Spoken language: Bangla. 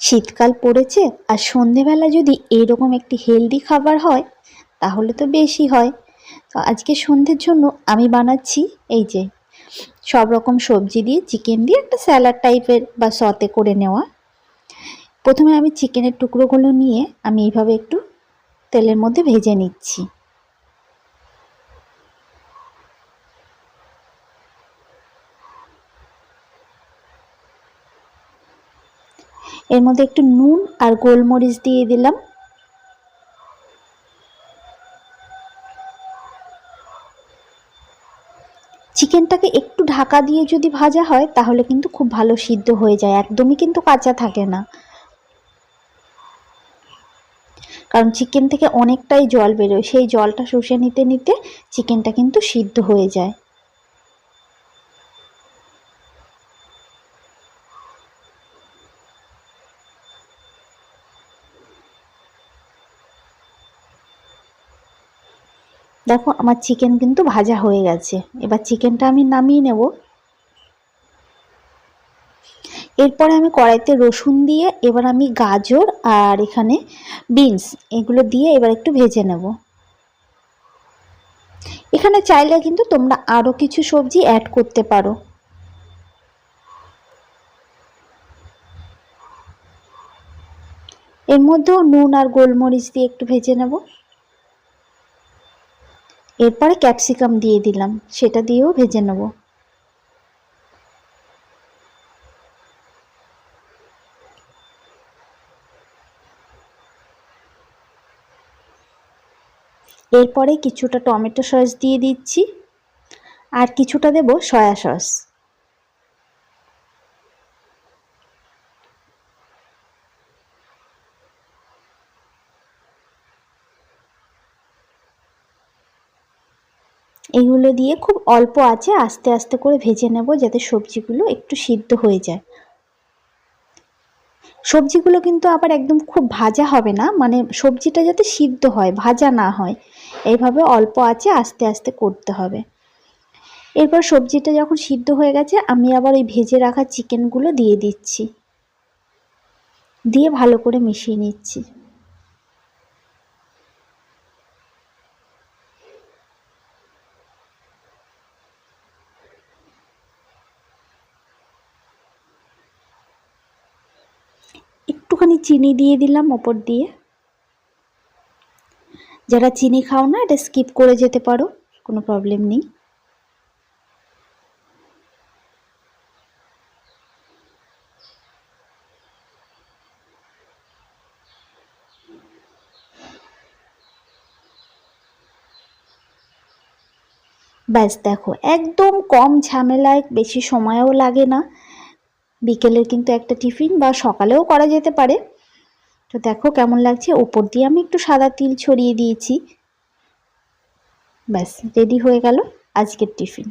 শীতকাল পড়েছে আর সন্ধেবেলা যদি এইরকম একটি হেলদি খাবার হয়, তাহলে তো বেশি হয়। তো আজকে সন্ধ্যের জন্য আমি বানাচ্ছি এই যে সব রকম সবজি দিয়ে চিকেন দিয়ে একটা স্যালাড টাইপের বা সতে করে নেওয়া। প্রথমে আমি চিকেনের টুকরোগুলো নিয়ে আমি এইভাবে একটু তেলের মধ্যে ভেজে নিচ্ছি। এর মধ্যে একটু নুন আর গোলমরিচ দিয়ে দিলাম। চিকেনটাকে একটু ঢাকা দিয়ে যদি ভাজা হয়, তাহলে কিন্তু খুব ভালো সিদ্ধ হয়ে যায়, একদমই কিন্তু কাঁচা থাকে না। কারণ চিকেন থেকে অনেকটাই জল বেরোয়, সেই জলটা শুষে নিতে নিতে চিকেনটা কিন্তু সিদ্ধ হয়ে যায়। দেখো, আমার চিকেন কিন্তু ভাজা হয়ে গেছে। এবার চিকেনটা আমি নামিয়ে নেব। এরপরে আমি কড়াইতে রসুন দিয়ে এবার আমি গাজর আর এখানে বিনস এগুলো দিয়ে এবার একটু ভেজে নেব। এখানে চাইলে কিন্তু তোমরা আরও কিছু সবজি অ্যাড করতে পারো। এর মধ্যেও নুন আর গোলমরিচ দিয়ে একটু ভেজে নেব। এরপরে ক্যাপসিকাম দিয়ে দিলাম, সেটা দিয়েও ভেজে নেব। এরপরে কিছুটা টমেটো সস দিয়ে দিচ্ছি, আর কিছুটা দেব সয়া সস। এগুলো দিয়ে খুব অল্প আছে, আস্তে আস্তে করে ভেজে নেব যাতে সবজিগুলো একটু সিদ্ধ হয়ে যায়। সবজিগুলো কিন্তু আবার একদম খুব ভাজা হবে না মানে সবজিটা যাতে সিদ্ধ হয়, ভাজা না হয়, এইভাবে অল্প আছে, আস্তে আস্তে করতে হবে। এরপর সবজিটা যখন সিদ্ধ হয়ে গেছে, আমি আবার ওই ভেজে রাখা চিকেনগুলো দিয়ে দিচ্ছি। দিয়ে ভালো করে মিশিয়ে নিচ্ছি। একটুখানি চিনি দিয়ে দিলাম ওপর দিয়ে। যারা চিনি খাও না, এটা স্কিপ করে যেতে পারো, কোনো প্রবলেম নেই। ব্যাস দেখো, একদম কম ঝামেলায় বেশি সময়ও লাগে না। বিকেলের কিন্তু একটা টিফিন বা সকালেও করা যেতে পারে। তো দেখো কেমন লাগছে। ওপর দিয়ে আমি একটু সাদা তিল ছড়িয়ে দিয়েছি। ব্যাস, রেডি হয়ে গেল আজকের টিফিন।